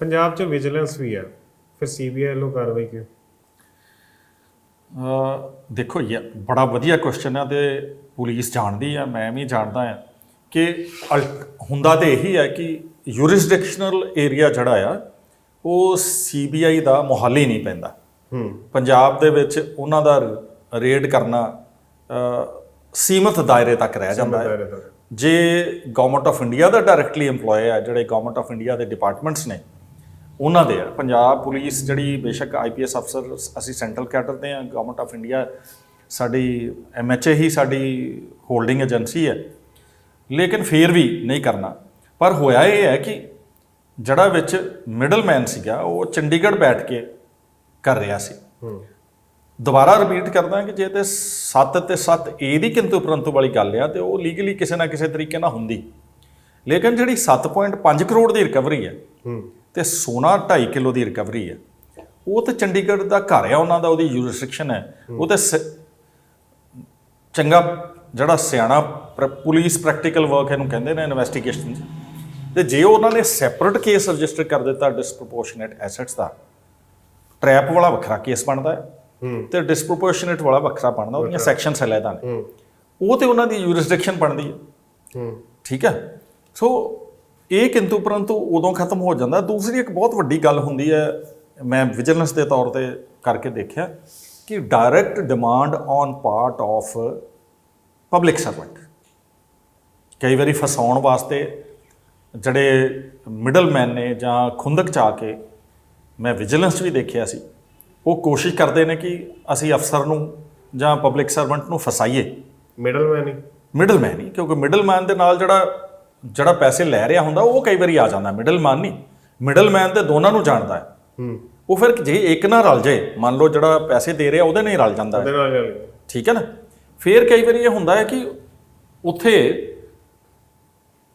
ਪੰਜਾਬ 'ਚ ਵਿਜੀਲੈਂਸ ਵੀ ਹੈ ਫਿਰ ਸੀਬੀਆਈ ਵੱਲੋਂ ਕਾਰਵਾਈ ਕਿਉਂ? ਅ, ਦੇਖੋ ਇਹ ਬੜਾ ਵਧੀਆ ਕੁਐਸਚਨ ਹੈ ਤੇ ਪੁਲਿਸ ਜਾਣਦੀ ਆ ਮੈਂ ਵੀ ਜਾਣਦਾ ਆ ਕਿ ਅਲ- ਹੁੰਦਾ ਤੇ ਇਹੀ ਹੈ ਕਿ ਯੂਰਿਸਡਿਕਸ਼ਨਲ ਏਰੀਆ ਜਿਹੜਾ ਆ ਉਹ ਸੀਬੀਆਈ ਦਾ ਮੁਹਾਲੀ ਨਹੀਂ ਪੈਂਦਾ। ਹੂੰ। ਪੰਜਾਬ ਦੇ ਵਿੱਚ ਉਹਨਾਂ ਦਾ ਰੇਡ ਕਰਨਾ ਅ, ਸੀਮਤ ਦਾਇਰੇ ਤੱਕ ਰਹਿ ਜਾਂਦਾ ਹੈ। ਜੇ ਗਵਰਨਮੈਂਟ ਆਫ ਇੰਡੀਆ ਦਾ ਡਾਇਰੈਕਟਲੀ EMPLOYE ਹੈ ਜਿਹੜੇ ਗਵਰਨਮੈਂਟ ਆਫ ਇੰਡੀਆ ਦੇ ਡਿਪਾਰਟਮੈਂਟਸ ਨੇ ਉਹਨਾਂ ਦੇ ਆ। ਪੰਜਾਬ ਪੁਲਿਸ ਜਿਹੜੀ ਬੇਸ਼ੱਕ ਆਈਪੀਐਸ ਅਫਸਰ ਅਸੀਂ ਸੈਂਟਰਲ ਕੈਡਰ ਦੇ ਆ ਗਵਰਨਮੈਂਟ ਆਫ ਇੰਡੀਆ ਸਾਡੀ ਐਮਐਚਏ ਹੀ ਸਾਡੀ ਹੋਲਡਿੰਗ ਏਜੰਸੀ ਹੈ। ਲੇਕਿਨ ਫੇਰ ਵੀ ਨਹੀਂ ਕਰਨਾ। ਪਰ ਹੋਇਆ ਇਹ ਹੈ ਕਿ ਜਿਹੜਾ ਵਿੱਚ ਮਿਡਲਮੈਨ ਸੀਗਾ ਉਹ ਚੰਡੀਗੜ੍ਹ ਬੈਠ ਕੇ ਕਰ ਰਿਹਾ ਸੀ। ਦੁਬਾਰਾ ਰਿਪੀਟ ਕਰਦਾ ਕਿ ਜੇ ਤੇ 7 ਤੇ 7 ਏ ਦੀ ਕਿੰਤੂ ਪਰੰਤੂ ਵਾਲੀ ਗੱਲ ਆ ਤੇ ਉਹ ਲੀਗਲੀ ਕਿਸੇ ਨਾ ਕਿਸੇ ਤਰੀਕੇ ਨਾਲ ਹੁੰਦੀ। ਲੇਕਿਨ ਜਿਹੜੀ 7.5 ਕਰੋੜ ਦੀ ਰਿਕਵਰੀ ਹੈ ਹੂੰ। ਤੇ ਸੋਨਾ 2.5 ਕਿਲੋ ਦੀ ਰਿਕਵਰੀ ਹੈ। ਉਹ ਤੇ ਚੰਡੀਗੜ੍ਹ ਦਾ ਘਰ ਆ ਉਹਨਾਂ ਦਾ ਉਹਦੀ ਯੂਰਿਸਡਿਕਸ਼ਨ ਹੈ। ਉਹ ਤੇ ਸ- ਚੰਗਾ ਜਿਹੜਾ ਸਿਆਣਾ ਪ੍ਰ- ਪੁਲਿਸ ਪ੍ਰੈਕਟੀਕਲ ਵਰਕ ਇਹਨੂੰ ਕਹਿੰਦੇ ਨੇ ਇਨਵੈਸਟੀਗੇਸ਼ਨ ਤੇ ਜੇ ਉਹਨਾਂ ਨੇ ਸੈਪਰੇਟ ਕੇਸ ਰਜਿਸਟਰ ਕਰ ਦਿੱਤਾ ਡਿਸਪ੍ਰੋਪੋਰਸ਼ਨੇਟ ਐਸੈਟਸ ਦਾ ਟ੍ਰੈਪ ਵਾਲਾ ਵੱਖਰਾ ਕੇਸ ਬਣਦਾ ਹੈ। ਤੇ ਡਿਸਪ੍ਰੋਪੋਰਸ਼ਨੇਟ ਵਾਲਾ ਵੱਖਰਾ ਬਣਦਾ ਉਹਦੀਆਂ ਸੈਕਸ਼ਨਸ ਅਲੱਗ ਨੇ। ਉਹ ਤੇ ਉਹਨਾਂ ਦੀ ਯੂਰਿਸਡਿਕਸ਼ਨ ਬਣਦੀ ਹੈ। ਹੂੰ। ਠੀਕ ਹੈ। ਸੋ ਇਹ ਕਿੰਤੂ ਪਰੰਤੂ ਉਦੋਂ ਖਤਮ ਹੋ ਜਾਂਦਾ। ਦੂਸਰੀ ਇੱਕ ਬਹੁਤ ਵੱਡੀ ਗੱਲ ਹੁੰਦੀ ਹੈ ਮੈਂ ਵਿਜੀਲੈਂਸ ਦੇ ਤੌਰ ਤੇ ਕਰਕੇ ਦੇਖਿਆ ਕਿ direct demand on part of public servant ਕਈ ਵਾਰੀ ਫਸਾਉਣ ਵਾਸਤੇ ਜਿਹੜੇ ਮਿਡਲਮੈਨ ਨੇ ਜਾਂ ਖੁੰਦਕ ਚਾ ਕੇ ਮੈਂ ਵਿਜੀਲੈਂਸ ਵੀ ਦੇਖਿਆ ਸੀ। ਉਹ ਕੋਸ਼ਿਸ਼ ਕਰਦੇ ਨੇ ਕਿ ਅਸੀਂ ਅਫਸਰ ਨੂੰ ਜਾਂ ਪਬਲਿਕ ਸਰਵੈਂਟ ਨੂੰ ਫਸਾਈਏ। ਮਿਡਲਮੈਨ ਹੀ। ਮਿਡਲਮੈਨ ਹੀ ਕਿਉਂਕਿ ਮਿਡਲਮੈਨ ਦੇ ਨਾਲ ਜਿਹੜਾ ਜਿਹੜਾ ਪੈਸੇ ਲੈ ਰਿਹਾ ਹੁੰਦਾ ਉਹ ਕਈ ਵਾਰੀ ਆ ਜਾਂਦਾ ਮਿਡਲਮੈਨ ਨਹੀਂ। ਮਿਡਲਮੈਨ ਤੇ ਦੋਨਾਂ ਨੂੰ ਜਾਣਦਾ ਹੈ। ਹੂੰ। ਉਹ ਫਿਰ ਜੇ ਇੱਕ ਨਾ ਰਲ ਜਾਏ ਮੰਨ ਲਓ ਜਿਹੜਾ ਪੈਸੇ ਦੇ ਰਿਹਾ ਉਹਦੇ ਨਾਲ ਹੀ ਰਲ ਜਾਂਦਾ ਹੈ। ਉਹਦੇ ਨਾਲ ਗੱਲ ਠੀਕ ਹੈ ਨਾ? ਫਿਰ ਕਈ ਵਾਰੀ ਇਹ ਹੁੰਦਾ ਹੈ ਕਿ ਉੱਥੇ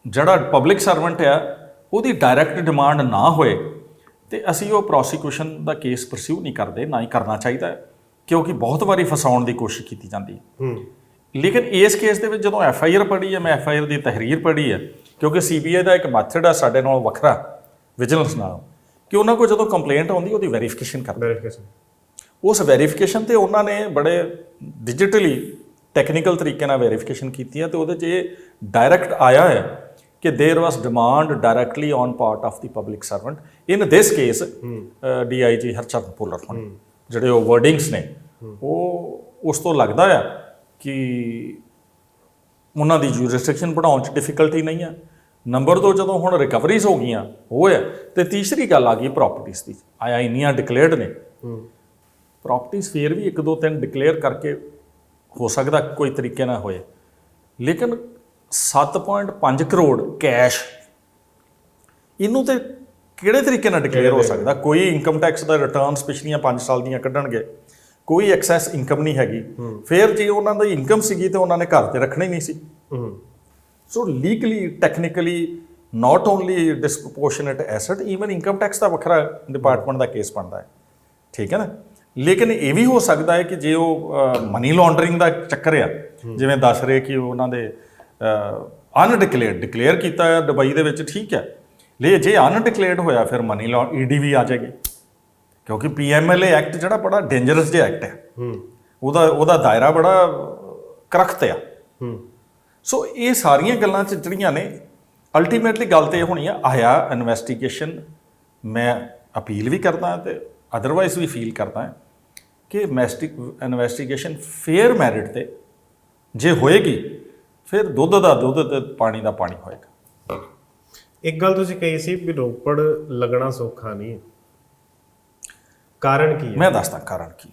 ਜਿਹੜਾ ਪਬਲਿਕ ਸਰਵੈਂਟ ਆ ਉਹਦੀ ਡਾਇਰੈਕਟ ਡਿਮਾਂਡ ਨਾ ਹੋਏ ਤੇ ਅਸੀਂ ਉਹ ਪ੍ਰੋਸੀਕਿਊਸ਼ਨ ਦਾ ਕੇਸ ਪਰਸਿਊ ਨਹੀਂ ਕਰਦੇ ਨਾ ਹੀ ਕਰਨਾ ਚਾਹੀਦਾ ਹੈ, ਕਿਉਂਕਿ ਬਹੁਤ ਵਾਰੀ ਫਸਾਉਣ ਦੀ ਕੋਸ਼ਿਸ਼ ਕੀਤੀ ਜਾਂਦੀ ਹੈ। ਹੂੰ। ਲੇਕਿਨ ਇਸ ਕੇਸ ਦੇ ਵਿੱਚ ਜਦੋਂ ਐਫ ਆਈ ਆਰ ਪੜ੍ਹੀ ਹੈ ਮੈਂ ਐਫ ਆਈ ਆਰ ਦੀ ਤਹਿਰੀਰ ਪੜ੍ਹੀ ਹੈ ਕਿਉਂਕਿ ਸੀਬੀਆਈ ਦਾ ਇੱਕ ਮੈਥਡ ਆ ਸਾਡੇ ਨਾਲ ਵੱਖਰਾ ਵਿਜੀਲੈਂਸ ਨਾਲ ਕਿ ਉਹਨਾਂ ਕੋਲ ਜਦੋਂ ਕੰਪਲੇਂਟ ਆਉਂਦੀ ਉਹਦੀ ਵੈਰੀਫਿਕੇਸ਼ਨ ਕਰਦੇ ਵੈਰੀਫਿਕੇਸ਼ਨ ਉਸ ਵੈਰੀਫਿਕੇਸ਼ਨ ਤੇ ਉਹਨਾਂ ਨੇ ਬੜੇ ਡਿਜੀਟਲੀ ਟੈਕਨੀਕਲ ਤਰੀਕੇ ਨਾਲ ਵੈਰੀਫਿਕੇਸ਼ਨ ਕੀਤੀ ਹੈ ਤੇ ਉਹਦੇ 'ਚ ਇਹ ਡਾਇਰੈਕਟ ਆਇਆ ਹੈ ਕਿ there was demand directly on part of the public servant in this case DIG Harcharan Bhullar ਹੁਣ ਜਿਹੜੇ ਉਹ ਵਰਡਿੰਗਸ ਨੇ ਉਹ ਉਸ ਤੋਂ ਲੱਗਦਾ ਆ ਕਿ ਉਹਨਾਂ ਦੀ ਜੂਰਿਸਡਿਕਸ਼ਨ ਬਣਾਉਣ 'ਚ ਡਿਫਿਕਲਟੀ ਨਹੀਂ ਆ ਨੰਬਰ 2 ਜਦੋਂ ਹੁਣ ਰਿਕਵਰੀਜ਼ ਹੋ ਗਈਆਂ ਉਹ ਹੈ ਤੇ ਤੀਸਰੀ ਗੱਲ ਆ ਗਈ ਪ੍ਰਾਪਰਟੀਆਂ ਦੀ। ਆਇਆ ਇੰਨੀਆਂ ਡਿਕਲੇਅਰਡ ਨੇ। ਪ੍ਰਾਪਰਟੀਆਂ ਫੇਰ ਵੀ ਇੱਕ ਦੋ ਤਿੰਨ ਡਿਕਲੇਅਰ ਕਰਕੇ ਹੋ ਸਕਦਾ ਕੋਈ ਤਰੀਕੇ ਨਾਲ ਹੋਏ। ਲੇਕਿਨ 7.5 ਕਰੋੜ ਕੈਸ਼ ਇਹਨੂੰ ਤੇ ਕਿਹੜੇ ਤਰੀਕੇ ਨਾਲ ਡਿਕਲੇਅਰ ਹੋ ਸਕਦਾ? ਕੋਈ ਇਨਕਮ ਟੈਕਸ ਦਾ ਰਿਟਰਨਸ ਪਿਛਲੀਆਂ 5 ਸਾਲ ਦੀਆਂ ਕੱਢਣਗੇ। ਕੋਈ ਐਕਸੈਸ ਇਨਕਮ ਨਹੀਂ ਹੈਗੀ। ਫਿਰ ਜੇ ਉਹਨਾਂ ਦੀ ਇਨਕਮ ਸੀਗੀ ਤੇ ਉਹਨਾਂ ਨੇ ਘਰ ਤੇ ਰੱਖਣੀ ਨਹੀਂ ਸੀ। So legally technically not only disproportionate asset even income tax ਦਾ ਵੱਖਰਾ ਡਿਪਾਰਟਮੈਂਟ ਦਾ ਕੇਸ ਬਣਦਾ ਹੈ। ਠੀਕ ਹੈ ਨਾ? ਲੇਕਿਨ ਇਹ ਵੀ ਹੋ ਸਕਦਾ ਹੈ ਕਿ ਜੇ ਉਹ ਮਨੀ ਲਾਂਡਰਿੰਗ ਦਾ ਚੱਕਰ ਆ ਜਿਵੇਂ ਦੱਸ ਰਹੇ ਕਿ ਉਹਨਾਂ ਦੇ ਅਨਡਿਕਲੇਅਰਡ ਡਿਕਲੇਅਰ ਕੀਤਾ ਹੈ ਦੁਬਈ ਦੇ ਵਿੱਚ ਠੀਕ ਹੈ। ਲੇ ਜੇ ਅਨਡਿਕਲੇਅਰਡ ਹੋਇਆ ਫਿਰ ਮਨੀ ਲਾ ਈਡੀਵੀ ਆ ਜਾਏਗੀ। ਕਿਉਂਕਿ ਪੀਐਮਐਲਏ ਐਕਟ ਜਿਹੜਾ ਬੜਾ ਡੇਂਜਰਸ ਜਿਹਾ ਐਕਟ ਹੈ। ਹੂੰ। ਉਹਦਾ ਉਹਦਾ ਦਾਇਰਾ ਬੜਾ ਕਰਖਤ ਆ। ਹੂੰ। ਸੋ ਇਹ ਸਾਰੀਆਂ ਗੱਲਾਂ ਚ ਜਿਹੜੀਆਂ ਨੇ ਅਲਟੀਮੇਟਲੀ ਗੱਲ ਤੇ ਇਹ ਹੋਣੀ ਆ ਆਇਆ ਇਨਵੈਸਟੀਗੇਸ਼ਨ ਮੈਂ ਅਪੀਲ ਵੀ ਕਰਦਾ ਤੇ ਅਦਰਵਾਈਜ਼ ਵੀ ਫੀਲ ਕਰਦਾ ਕਿ ਇਨਵੈਸਟੀਗੇਸ਼ਨ ਫੇਅਰ ਮੈਰਿਟ ਤੇ ਜੇ ਹੋਏਗੀ ਫਿਰ ਦੁੱਧ ਦਾ ਦੁੱਧ ਤੇ ਪਾਣੀ ਦਾ ਪਾਣੀ ਹੋਏਗਾ। ਇੱਕ ਗੱਲ ਤੁਸੀਂ ਕਹੀ ਸੀ ਵੀ ਰੋਪੜ ਲੱਗਣਾ ਸੌਖਾ ਨਹੀਂ ਹੈ। ਕਾਰਨ ਕੀ ਹੈ? ਮੈਂ ਦੱਸਦਾ ਕਾਰਨ ਕੀ।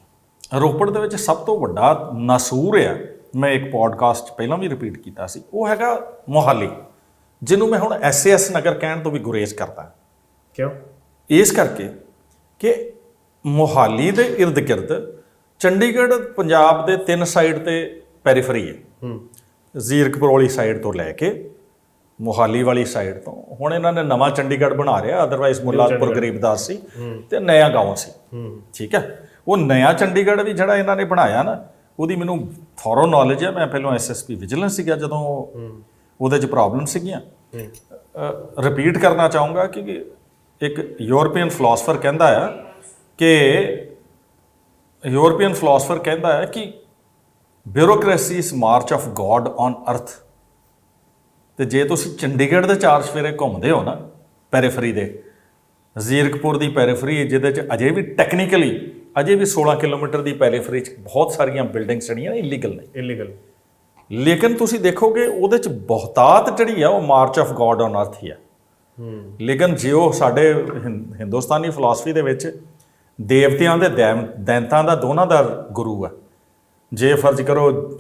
ਰੋਪੜ ਦੇ ਵਿੱਚ ਸਭ ਤੋਂ ਵੱਡਾ ਨਸੂਰ ਆ ਮੈਂ ਇੱਕ ਪੋਡਕਾਸਟ ਪਹਿਲਾਂ ਵੀ ਰਿਪੀਟ ਕੀਤਾ ਸੀ ਉਹ ਹੈਗਾ ਮੋਹਾਲੀ ਜਿਹਨੂੰ ਮੈਂ ਹੁਣ ਐਸਐਸ ਨਗਰ ਕਹਿਣ ਤੋਂ ਵੀ ਗੁਰੇਜ਼ ਕਰਦਾ। ਕਿਉਂ? ਇਸ ਕਰਕੇ ਕਿ ਮੋਹਾਲੀ ਦੇ ird ਗਿਰਦ ਚੰਡੀਗੜ੍ਹ ਪੰਜਾਬ ਦੇ ਤਿੰਨ ਸਾਈਡ ਤੇ ਪੈਰੀਫਰੀ ਹੈ। ਹੂੰ। ਜ਼ੀਰਕਪੁਰ ਵਾਲੀ ਸਾਈਡ ਤੋਂ ਲੈ ਕੇ ਮੋਹਾਲੀ ਵਾਲੀ ਸਾਈਡ ਤੋਂ। ਹੁਣ ਇਹਨਾਂ ਨੇ ਨਵਾਂ ਚੰਡੀਗੜ੍ਹ ਬਣਾ ਰਿਹਾ ਅਦਰਵਾਈਜ਼ ਮੁੱਲਾਪੁਰ ਗਰੀਬਦਾਸ ਸੀ ਤੇ ਨਇਆ ਗਾਉਂ ਸੀ। ਹੂੰ। ਠੀਕ ਹੈ? ਉਹ ਨਇਆ ਚੰਡੀਗੜ੍ਹ ਵੀ ਜਿਹੜਾ ਇਹਨਾਂ ਨੇ ਬਣਾਇਆ ਨਾ ਉਹਦੀ ਮੈਨੂੰ ਥੋਰੋ ਨੌਲੇਜ ਹੈ ਮੈਂ ਪਹਿਲਾਂ ਐਸਐਸਪੀ ਵਿਜੀਲੈਂਸ ਸੀਗਾ ਜਦੋਂ ਉਹਦੇ 'ਚ ਪ੍ਰੋਬਲਮ ਸੀਗੀਆਂ। ਰਿਪੀਟ ਕਰਨਾ ਚਾਹੂੰਗਾ ਕਿ ਇੱਕ ਯੂਰਪੀਅਨ ਫਿਲਾਸਫਰ ਕਹਿੰਦਾ ਆ ਕਿ ਯੂਰਪੀਅਨ ਫਿਲਾਸਫਰ ਕਹਿੰਦਾ ਹੈ ਕਿ ਬਿਊਰੋਕ੍ਰੇਸੀ ਇਸ ਮਾਰਚ ਆਫ ਗੋਡ ਔਨ ਅਰਥ ਤੇ ਜੇ ਤੁਸੀਂ ਚੰਡੀਗੜ੍ਹ ਦੇ ਚਾਰ ਸਵੇਰੇ ਘੁੰਮਦੇ ਹੋ ਨਾ ਪੈਰੀਫਰੀ ਦੇ ਜ਼ੀਰਕਪੁਰ ਦੀ ਪੈਰੀਫਰੀ ਜਿਹਦੇ ਚ ਅਜੇ ਵੀ ਟੈਕਨੀਕਲੀ ਅਜੇ ਵੀ 16 ਕਿਲੋਮੀਟਰ ਦੀ ਪੈਰੀਫਰੀ ਚ ਬਹੁਤ ਸਾਰੀਆਂ ਬਿਲਡਿੰਗਸ ਜਿਹੜੀਆਂ ਨੇ ਇਲੀਗਲ ਨੇ। ਇਲੀਗਲ ਲੇਕਿਨ ਤੁਸੀਂ ਦੇਖੋਗੇ ਉਹਦੇ ਚ ਬਹੁਤਾਤ ਜਿਹੜੀ ਆ ਉਹ ਮਾਰਚ ਆਫ ਗੋਡ ਔਨ ਅਰਥ ਹੀ ਆ। ਲੇਕਿਨ ਜੇ ਉਹ ਸਾਡੇ ਹਿੰਦੁਸਤਾਨੀ ਫਿਲਾਸਫੀ ਦੇ ਵਿੱਚ ਦੇਵਤਿਆਂ ਦੇ ਦੈਂਤਾਂ ਦਾ ਦੋਨਾਂ ਦਾ ਗੁਰੂ ਆ। ਜੇ ਫਰਜ਼ ਕਰੋ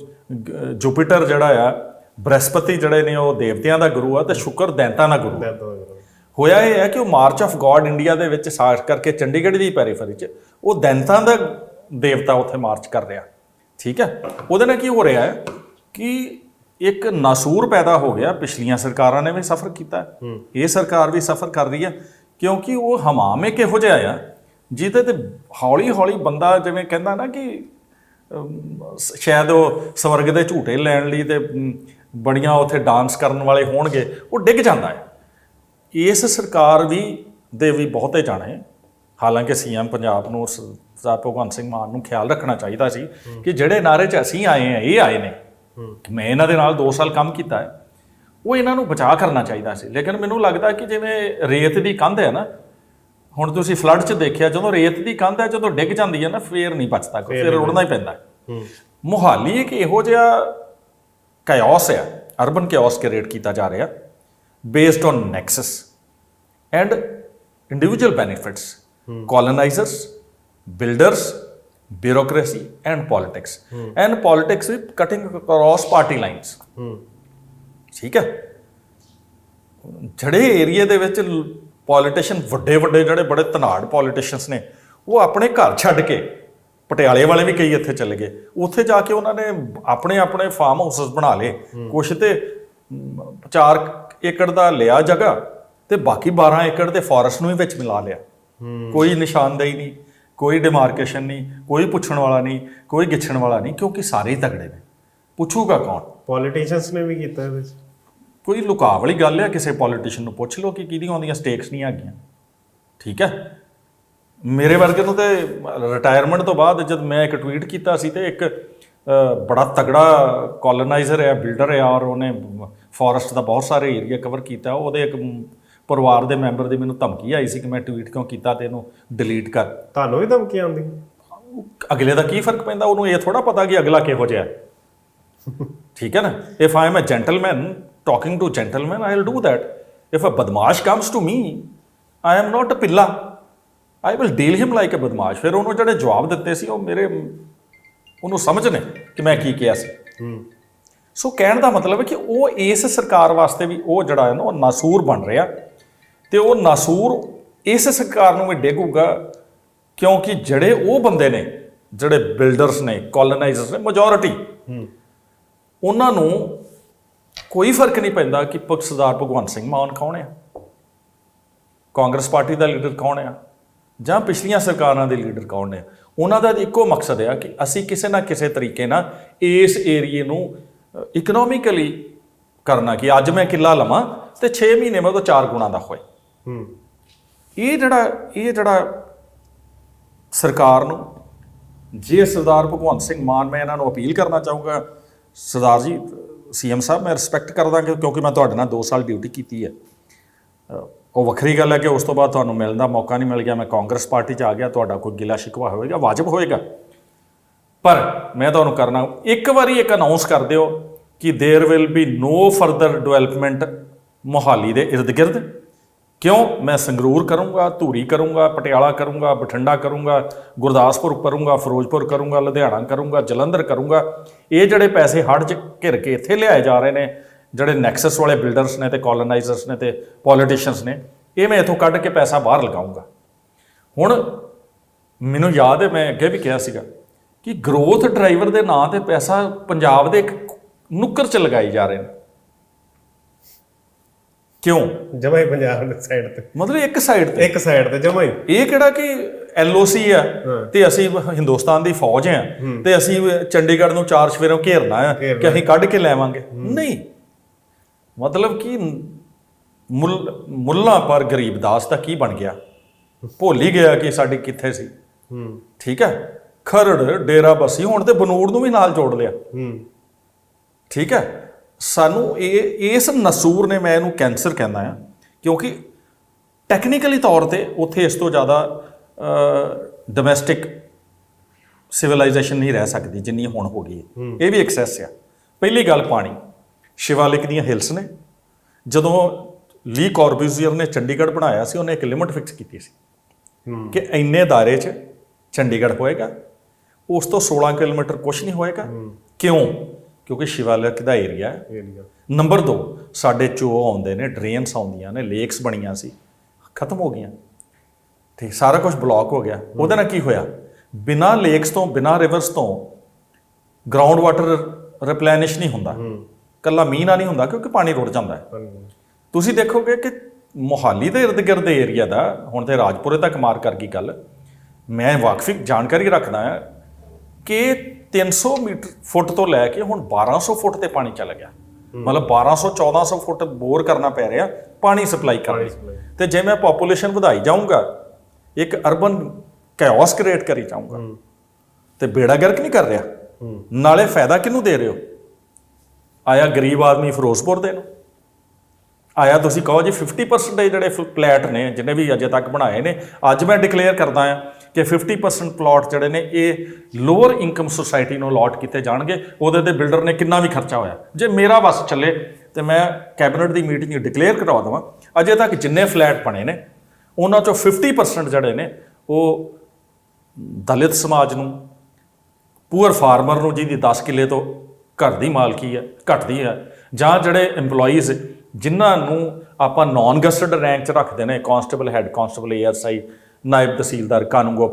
ਜੁਪੀਟਰ ਜਿਹੜਾ ਆ ਬ੍ਰਹਸਪਤੀ ਜਿਹੜੇ ਨੇ ਉਹ ਦੇਵਤਿਆਂ ਦਾ ਗੁਰੂ ਆ ਤੇ ਸ਼ੁਕਰ ਦੈਂਤਾਂ ਦਾ ਗੁਰੂ ਹੋਇਆ ਇਹ ਹੈ ਕਿ ਉਹ ਮਾਰਚ ਆਫ ਗੋਡ ਇੰਡੀਆ ਦੇ ਵਿੱਚ ਖਾਸ ਕਰਕੇ ਚੰਡੀਗੜ੍ਹ ਦੀ ਪੈਰੀਫਰੀ 'ਚ ਉਹ ਦੈਂਤਾਂ ਦਾ ਦੇਵਤਾ ਉੱਥੇ ਮਾਰਚ ਕਰ ਰਿਹਾ। ਠੀਕ ਹੈ? ਉਹਦੇ ਨਾਲ ਕੀ ਹੋ ਰਿਹਾ ਹੈ ਕਿ ਇੱਕ ਨਾਸੂਰ ਪੈਦਾ ਹੋ ਗਿਆ। ਪਿਛਲੀਆਂ ਸਰਕਾਰਾਂ ਨੇ ਵੀ ਸਫਰ ਕੀਤਾ। ਇਹ ਸਰਕਾਰ ਵੀ ਸਫਰ ਕਰ ਰਹੀ ਹੈ ਕਿਉਂਕਿ ਉਹ ਹਮਾਮ ਇੱਕ ਇਹੋ ਜਿਹਾ ਆ ਜਿਹਦੇ ਤੇ ਹੌਲੀ ਹੌਲੀ ਬੰਦਾ ਜਿਵੇਂ ਕਹਿੰਦਾ ਨਾ ਕਿ ਸ਼ਾਇਦ ਉਹ ਸਵਰਗ ਦੇ ਝੂਟੇ ਲੈਣ ਲਈ ਤੇ ਬੜੀਆਂ ਉੱਥੇ ਡਾਂਸ ਕਰਨ ਵਾਲੇ ਹੋਣਗੇ ਉਹ ਡਿੱਗ ਜਾਂਦਾ ਹੈ। ਇਸ ਸਰਕਾਰ ਵੀ ਦੇ ਵੀ ਬਹੁਤੇ ਜਾਣੇ ਹਾਲਾਂਕਿ ਸੀਐਮ ਪੰਜਾਬ ਨੂੰ ਸਰਦਾਰ ਭਗਵੰਤ ਸਿੰਘ ਮਾਨ ਨੂੰ ਖਿਆਲ ਰੱਖਣਾ ਚਾਹੀਦਾ ਸੀ ਕਿ ਜਿਹੜੇ ਨਾਰੇ 'ਚ ਅਸੀਂ ਆਏ ਆ ਇਹ ਆਏ ਨੇ। ਮੈਂ ਇਹਨਾਂ ਦੇ ਨਾਲ 2 ਸਾਲ ਕੰਮ ਕੀਤਾ ਹੈ। ਉਹ ਇਹਨਾਂ ਨੂੰ ਬਚਾ ਕਰਨਾ ਚਾਹੀਦਾ ਸੀ। ਲੇਕਿਨ ਮੈਨੂੰ ਲੱਗਦਾ ਕਿ ਜਿਵੇਂ ਰੇਤ ਦੀ ਕੰਧ ਹੈ ਨਾ ਹੁਣ ਤੁਸੀਂ ਫਲੱਡ 'ਚ ਦੇਖਿਆ ਜਦੋਂ ਰੇਤ ਦੀ ਕੰਧ ਹੈ ਜਦੋਂ ਡਿੱਗ ਜਾਂਦੀ ਹੈ ਨਾ ਫੇਰ ਨਹੀਂ ਬਚਦਾ ਕੋਈ ਫੇਰ ਉੜਨਾ ਹੀ ਪੈਂਦਾ ਮੁਹਾਲੀ ਇੱਕ ਇਹੋ ਜਿਹਾ ਕਾਇਓਸ ਹੈ ਅਰਬਨ ਕਾਇਓਸ ਕ੍ਰੀਏਟ ਕੀਤਾ ਜਾ ਰਿਹਾ। Based on nexus and individual benefits colonizers builders bureaucracy and politics. And politics with cutting across party lines. ਹੂੰ ਠੀਕ ਹੈ? ਜਿਹੜੇ ਏਰੀਆ ਦੇ ਵਿੱਚ ਪੋਲੀਟੀਸ਼ੀਅਨ ਵੱਡੇ ਵੱਡੇ ਜਿਹੜੇ ਬੜੇ ਧਨਾੜ ਪੋਲੀਟੀਸ਼ੀਅਨਸ ਨੇ ਉਹ ਆਪਣੇ ਘਰ ਛੱਡ ਕੇ ਪਟਿਆਲੇ ਵਾਲੇ ਵੀ ਕਈ ਇੱਥੇ ਚਲੇ ਗਏ। ਉੱਥੇ ਜਾ ਕੇ ਉਹਨਾਂ ਨੇ ਆਪਣੇ ਆਪਣੇ ਫਾਰਮ ਹਾਊਸਸ ਬਣਾ ਲਏ। ਕੁਛ ਤੇ 4 ਏਕੜ ਦਾ ਲਿਆ ਜਗ੍ਹਾ ਤੇ ਬਾਕੀ 12 ਏਕੜ ਦੇ ਫੋਰੈਸਟ ਨੂੰ ਵੀ ਵਿੱਚ ਮਿਲਾ ਲਿਆ। ਕੋਈ ਨਿਸ਼ਾਨਦੇਹੀ ਨਹੀਂ ਕੋਈ ਡਿਮਾਰਕੇਸ਼ਨ ਨਹੀਂ ਕੋਈ ਪੁੱਛਣ ਵਾਲਾ ਨਹੀਂ ਕੋਈ ਗਿੱਛਣ ਵਾਲਾ ਨਹੀਂ ਕਿਉਂਕਿ ਸਾਰੇ ਹੀ ਤਗੜੇ ਨੇ। ਪੁੱਛੂਗਾ ਕੌਣ? ਪੋਲੀਟੀਸ਼ੀਅਨਸ ਨੇ ਵੀ ਕੀਤਾ ਇਹਦੇ ਵਿੱਚ। ਕੋਈ ਲੁਕਾਅ ਵਾਲੀ ਗੱਲ ਹੈ ਕਿਸੇ ਪੋਲੀਟੀਸ਼ੀਅਨ ਨੂੰ ਪੁੱਛ ਲਓ ਕਿ ਕਿਹਦੀਆਂ ਆਉਂਦੀਆਂ ਸਟੇਕਸ ਨਹੀਂ ਹੈਗੀਆਂ। ਠੀਕ ਹੈ? ਮੇਰੇ ਵਰਗੇ ਨੂੰ ਤੇ ਰਿਟਾਇਰਮੈਂਟ ਤੋਂ ਬਾਅਦ ਜਦ ਮੈਂ ਇੱਕ ਟਵੀਟ ਕੀਤਾ ਸੀ ਤੇ ਇੱਕ ਬੜਾ ਤਗੜਾ ਕੋਲੋਨਾਈਜ਼ਰ ਹੈ ਬਿਲਡਰ ਹੈ ਔਰ ਉਹਨੇ ਫੋਰੈਸਟ ਦਾ ਬਹੁਤ ਸਾਰੇ ਏਰੀਆ ਕਵਰ ਕੀਤਾ। ਉਹਦੇ ਇੱਕ ਪਰਿਵਾਰ ਦੇ ਮੈਂਬਰ ਦੀ ਮੈਨੂੰ ਧਮਕੀ ਆਈ ਸੀ ਕਿ ਮੈਂ ਟਵੀਟ ਕਿਉਂ ਕੀਤਾ ਤੇ ਇਹਨੂੰ ਡਿਲੀਟ ਕਰ। ਤੁਹਾਨੂੰ ਵੀ ਧਮਕੀ ਆਉਂਦੀ ਅਗਲੇ ਦਾ ਕੀ ਫ਼ਰਕ ਪੈਂਦਾ? ਉਹਨੂੰ ਇਹ ਥੋੜਾ ਪਤਾ ਕਿ ਅਗਲਾ ਕਿਹੋ ਜਿਹਾ ਠੀਕ ਹੈ ਨਾ? If I am a gentleman talking to gentleman I will do that if a ਬਦਮਾਸ਼ comes to me I am not a ਪਿੱਲਾ I will deal him like a ਬਦਮਾਸ਼। ਫਿਰ ਉਹਨੂੰ ਜਿਹੜੇ ਜਵਾਬ ਦਿੱਤੇ ਸੀ ਉਹ ਮੇਰੇ ਉਹਨੂੰ ਸਮਝ ਨੇ ਕਿ ਮੈਂ ਕੀ ਕਿਹਾ ਸੀ। ਹੂੰ। ਸੋ ਕਹਿਣ ਦਾ ਮਤਲਬ ਹੈ ਕਿ ਉਹ ਇਸ ਸਰਕਾਰ ਵਾਸਤੇ ਵੀ ਉਹ ਜਿਹੜਾ ਹੈ ਨਾ, ਉਹ ਨਾਸੂਰ ਬਣ ਰਿਹਾ। ਤੇ ਉਹ ਨਾਸੂਰ ਇਸ ਸਰਕਾਰ ਨੂੰ ਵੀ ਡੇਗੂਗਾ ਕਿਉਂਕਿ ਜਿਹੜੇ ਉਹ ਬੰਦੇ ਨੇ, ਜਿਹੜੇ ਬਿਲਡਰਸ ਨੇ ਕੋਲੋਨਾਈਜ਼ਰਸ ਨੇ ਮੈਜੋਰਿਟੀ ਉਹਨਾਂ ਨੂੰ ਕੋਈ ਫ਼ਰਕ ਨਹੀਂ ਪੈਂਦਾ ਕਿ ਭਗਤ ਸਰਦਾਰ ਭਗਵੰਤ ਸਿੰਘ ਮਾਨ ਕੌਣ ਹੈ ਕਾਂਗਰਸ ਪਾਰਟੀ ਦਾ ਲੀਡਰ ਕੌਣ ਹੈ ਜਾਂ ਪਿਛਲੀਆਂ ਸਰਕਾਰਾਂ ਦੇ ਲੀਡਰ ਕੌਣ ਨੇ? ਉਹਨਾਂ ਦਾ ਇੱਕੋ ਮਕਸਦ ਹੈ ਕਿ ਅਸੀਂ ਕਿਸੇ ਨਾ ਕਿਸੇ ਤਰੀਕੇ ਨਾਲ ਇਸ ਏਰੀਏ ਨੂੰ ਇਕਨੋਮਿਕਲੀ ਕਰਨਾ ਕਿ ਅੱਜ ਮੈਂ ਕਿੱਲਾ ਲਵਾਂ ਤੇ 6 ਮਹੀਨੇ ਮੈਂ ਉਹ 4 ਗੁਣਾ ਦਾ ਹੋਏ। ਹੂੰ। ਇਹ ਜਿਹੜਾ ਇਹ ਜਿਹੜਾ ਸਰਕਾਰ ਨੂੰ ਜੇ ਸਰਦਾਰ ਭਗਵੰਤ ਸਿੰਘ ਮਾਨ ਮੈਂ ਇਹਨਾਂ ਨੂੰ ਅਪੀਲ ਕਰਨਾ ਚਾਹੂੰਗਾ ਸਰਦਾਰ ਜੀ ਸੀਐਮ ਸਾਹਿਬ ਮੈਂ ਰਿਸਪੈਕਟ ਕਰਦਾ ਕਿਉਂਕਿ ਮੈਂ ਤੁਹਾਡੇ ਨਾਲ 2 ਸਾਲ ਡਿਊਟੀ ਕੀਤੀ ਹੈ। ਉਹ ਵੱਖਰੀ ਗੱਲ ਹੈ ਕਿ ਉਸ ਤੋਂ ਬਾਅਦ ਤੁਹਾਨੂੰ ਮਿਲਣ ਦਾ ਮੌਕਾ ਨਹੀਂ ਮਿਲ ਗਿਆ ਮੈਂ ਕਾਂਗਰਸ ਪਾਰਟੀ 'ਚ ਆ ਗਿਆ ਤੁਹਾਡਾ ਕੋਈ ਗਿਲਾ ਸ਼ਿਕਵਾ ਹੋਵੇਗਾ ਵਾਜਬ ਹੋਏਗਾ ਪਰ ਮੈਂ ਤੁਹਾਨੂੰ ਕਰਨਾ ਇੱਕ ਵਾਰੀ ਇੱਕ ਅਨਾਉਂਸ ਕਰ ਦਿਓ ਕਿ there will be no further development Mohali ਦੇ ਇਰਦ ਗਿਰਦ ਕਿਉਂ ਮੈਂ ਸੰਗਰੂਰ ਕਰੂੰਗਾ ਧੂਰੀ ਕਰੂੰਗਾ ਪਟਿਆਲਾ ਕਰੂੰਗਾ ਬਠਿੰਡਾ ਕਰੂੰਗਾ ਗੁਰਦਾਸਪੁਰ ਕਰੂੰਗਾ ਫਿਰੋਜ਼ਪੁਰ ਕਰੂੰਗਾ ਲੁਧਿਆਣਾ ਕਰੂੰਗਾ ਜਲੰਧਰ ਕਰੂੰਗਾ ਇਹ ਜਿਹੜੇ ਪੈਸੇ ਹੜ 'ਚ ਘਿਰ ਕੇ ਇੱਥੇ ਲਿਆਏ ਜਾ ਰਹੇ ਨੇ ਜਿਹੜੇ ਨੈਕਸਸ ਵਾਲੇ ਬਿਲਡਰਸ ਨੇ ਤੇ ਕੋਲੋਨਾਈਜ਼ਰਸ ਨੇ ਤੇ ਪੋਲੀਟੀਸ਼ੀਅਨਸ ਨੇ ਇਹ ਮੈਂ ਇਥੋਂ ਕੱਢ ਕੇ ਪੈਸਾ ਬਾਹਰ ਲਗਾਉਂਗਾ ਹੁਣ ਮੈਨੂੰ ਯਾਦ ਹੈ ਮੈਂ ਅੱਗੇ ਵੀ ਕਿਹਾ ਸੀਗਾ ਕਿ ਗਰੋਥ ਡਰਾਈਵਰ ਦੇ ਨਾਂ ਤੇ ਪੈਸਾ ਪੰਜਾਬ ਦੇ ਇੱਕ ਨੁੱਕਰ 'ਚ ਲਗਾਈ ਜਾ ਰਹੇ ਨੇ। ਕਿਉਂ? ਜਮਾ ਹੀ ਪੰਜਾਬ ਦੇ ਸਾਈਡ ਤੇ। ਮਤਲਬ ਇੱਕ ਸਾਈਡ ਤੇ। ਇੱਕ ਸਾਈਡ ਤੇ ਜਮਾ ਹੀ। ਇਹ ਕਿਹੜਾ ਕਿ ਐਲਓਸੀ ਆ ਤੇ ਅਸੀਂ ਹਿੰਦੁਸਤਾਨ ਦੀ ਫੌਜ ਆ ਤੇ ਅਸੀਂ ਚੰਡੀਗੜ੍ਹ ਨੂੰ ਚਾਰ ਸਵੇਰੋਂ ਘੇਰਨਾ ਆ ਕਿ ਅਸੀਂ ਕੱਢ ਕੇ ਲੈਵਾਂਗੇ। ਨਹੀਂ। ਮਤਲਬ ਕਿ ਮੁੱਲ ਮੁੱਲਾਂ ਪਰ ਗਰੀਬਦਾਸ ਦਾ ਕੀ ਬਣ ਗਿਆ? ਭੁੱਲ ਹੀ ਗਿਆ ਕਿ ਸਾਡੇ ਕਿੱਥੇ ਸੀ? ਹੂੰ। ਠੀਕ ਹੈ ਖਰੜ ਡੇਰਾ ਬਸੀ ਹੁਣ ਤੇ ਬਨੂੜ ਨੂੰ ਵੀ ਨਾਲ ਜੋੜ ਲਿਆ। ਹੂੰ। ਠੀਕ ਹੈ? ਸਾਨੂੰ ਇਹ ਇਸ ਨਸੂਰ ਨੇ ਮੈਂ ਇਹਨੂੰ ਕੈਂਸਰ ਕਹਿੰਦਾ ਆ ਕਿਉਂਕਿ ਟੈਕਨੀਕਲੀ ਤੌਰ ਤੇ ਉੱਥੇ ਇਸ ਤੋਂ ਜ਼ਿਆਦਾ ਡੋਮੈਸਟਿਕ ਸਿਵਲਾਈਜੇਸ਼ਨ ਨਹੀਂ ਰਹਿ ਸਕਦੀ ਜਿੰਨੀ ਹੁਣ ਹੋ ਗਈ ਹੈ। ਇਹ ਵੀ ਐਕਸੈਸ ਆ। ਪਹਿਲੀ ਗੱਲ ਪਾਣੀ। ਸ਼ਿਵਾਲਿਕ ਦੀਆਂ ਹਿਲਸ ਨੇ। ਜਦੋਂ ਲੀ ਕਾਰਬਿਊਜ਼ੀਅਰ ਨੇ ਚੰਡੀਗੜ੍ਹ ਬਣਾਇਆ ਸੀ ਉਹਨੇ ਇੱਕ ਲਿਮਟ ਫਿਕਸ ਕੀਤੀ ਸੀ ਕਿ ਇੰਨੇ ਦਾਇਰੇ 'ਚ ਚੰਡੀਗੜ੍ਹ ਹੋਏਗਾ। ਉਸ ਤੋਂ 16 ਕਿਲੋਮੀਟਰ ਕੁਝ ਨਹੀਂ ਹੋਏਗਾ। ਕਿਉਂ? ਕਿਉਂਕਿ ਸ਼ਿਵਾਲਿਕ ਦਾ ਏਰੀਆ ਹੈ ਏਰੀਆ ਨੰਬਰ 2 ਸਾਡੇ ਚੋ ਆਉਂਦੇ ਨੇ ਡਰੇਨਸ ਆਉਂਦੀਆਂ ਨੇ ਲੇਕਸ ਬਣੀਆਂ ਸੀ। ਖਤਮ ਹੋ ਗਈਆਂ। ਠੀਕ ਸਾਰਾ ਕੁਝ ਬਲੌਕ ਹੋ ਗਿਆ। ਉਹਦੇ ਨਾਲ ਕੀ ਹੋਇਆ? ਬਿਨਾ ਲੇਕਸ ਤੋਂ ਬਿਨਾ ਰਿਵਰਸ ਤੋਂ ਗਰਾਊਂਡ ਵਾਟਰ ਰਿਪਲੈਨਿਸ਼ ਨਹੀਂ ਹੁੰਦਾ। ਕੱਲਾ ਮੀਂਹ ਨਾਲ ਨਹੀਂ ਹੁੰਦਾ ਕਿਉਂਕਿ ਪਾਣੀ ਰੁੜ ਜਾਂਦਾ ਹੈ। ਤੁਸੀਂ ਦੇਖੋਗੇ ਕਿ ਮੋਹਾਲੀ ਦੇ ਇਰਦ ਗਿਰਦ ਏਰੀਆ ਦਾ ਹੁਣ ਤੇ ਰਾਜਪੁਰੇ ਤੱਕ ਮਾਰ ਕਰ ਗਈ ਗੱਲ। ਮੈਂ ਵਾਕਫੀ ਜਾਣਕਾਰੀ ਰੱਖਦਾ ਹਾਂ ਕਿ 300 ਮੀਟਰ ਫੁੱਟ ਤੋਂ ਲੈ ਕੇ ਹੁਣ 1200 ਫੁੱਟ ਤੇ ਪਾਣੀ ਚੱਲ ਗਿਆ। ਮਤਲਬ 1200 1400 ਫੁੱਟ ਬੋਰ ਕਰਨਾ ਪੈ ਰਿਹਾ ਪਾਣੀ ਸਪਲਾਈ ਕਰਨ ਲਈ। ਤੇ ਜੇ ਮੈਂ ਪੋਪੂਲੇਸ਼ਨ ਵਧਾਈ ਜਾਊਂਗਾ ਇੱਕ ਅਰਬਨ ਕੈਓਸ ਕ੍ਰੀਏਟ ਕਰੀ ਜਾਊਂਗਾ। ਤੇ ਬੇੜਾ ਗਰਕ ਨਹੀਂ ਕਰ ਰਿਹਾ। ਨਾਲੇ ਫਾਇਦਾ ਕਿਹਨੂੰ ਦੇ ਰਹੇ ਹੋ? ਆਇਆ ਗਰੀਬ ਆਦਮੀ ਫਿਰੋਜ਼ਪੁਰ ਦੇ ਨੂੰ। ਆਇਆ ਤੁਸੀਂ ਕਹੋ ਜੀ 50% ਇਹ ਜਿਹੜੇ ਫਲੈਟ ਨੇ ਜਿਹਨੇ ਵੀ ਅਜੇ ਤੱਕ ਬਣਾਏ ਨੇ ਅੱਜ ਮੈਂ ਡਿਕਲੇਅਰ ਕਰਦਾ ਹਾਂ ਕਿ 50% ਪਲਾਟ ਜਿਹੜੇ ਨੇ ਇਹ ਲੋਅਰ ਇਨਕਮ ਸੁਸਾਇਟੀ ਨੂੰ ਅਲਾਟ ਕੀਤੇ ਜਾਣਗੇ। ਉਹਦੇ ਤੇ ਬਿਲਡਰ ਨੇ ਕਿੰਨਾ ਵੀ ਖਰਚਾ ਹੋਇਆ। ਜੇ ਮੇਰਾ ਬਸ ਚੱਲੇ, ਤੇ ਮੈਂ ਕੈਬਨਿਟ ਦੀ ਮੀਟਿੰਗ ਡਿਕਲੇਅਰ ਕਰਵਾ ਦਵਾਂ। ਅਜੇ ਤੱਕ ਜਿੰਨੇ ਫਲੈਟ ਬਣੇ ਨੇ, ਉਹਨਾਂ ਚੋਂ 50% ਜਿਹੜੇ ਨੇ, ਉਹ ਦਲਿਤ ਸਮਾਜ ਨੂੰ ਪੂਅਰ ਫਾਰਮਰ ਨੂੰ, ਜਿਹਦੀ 10 ਕਿੱਲੇ ਤੋਂ ਘਰ ਦੀ ਮਾਲਕੀ ਹੈ, ਘਟਦੀ ਹੈ, ਜਾਂ ਜਿਹੜੇ EMPLOYEES ਜਿਨ੍ਹਾਂ ਨੂੰ ਆਪਾਂ ਨਾਨ ਗਸਟਡ ਰੈਂਕ 'ਚ ਰੱਖਦੇ ਨੇ ਕਾਂਸਟੇਬਲ ਹੈੱਡ ਕਾਂਸਟੇਬਲ ਏਐਸਆਈ ਨਾਇਬ ਤਹਿਸੀਲਦਾਰ ਕਾਨੂੰਗੋ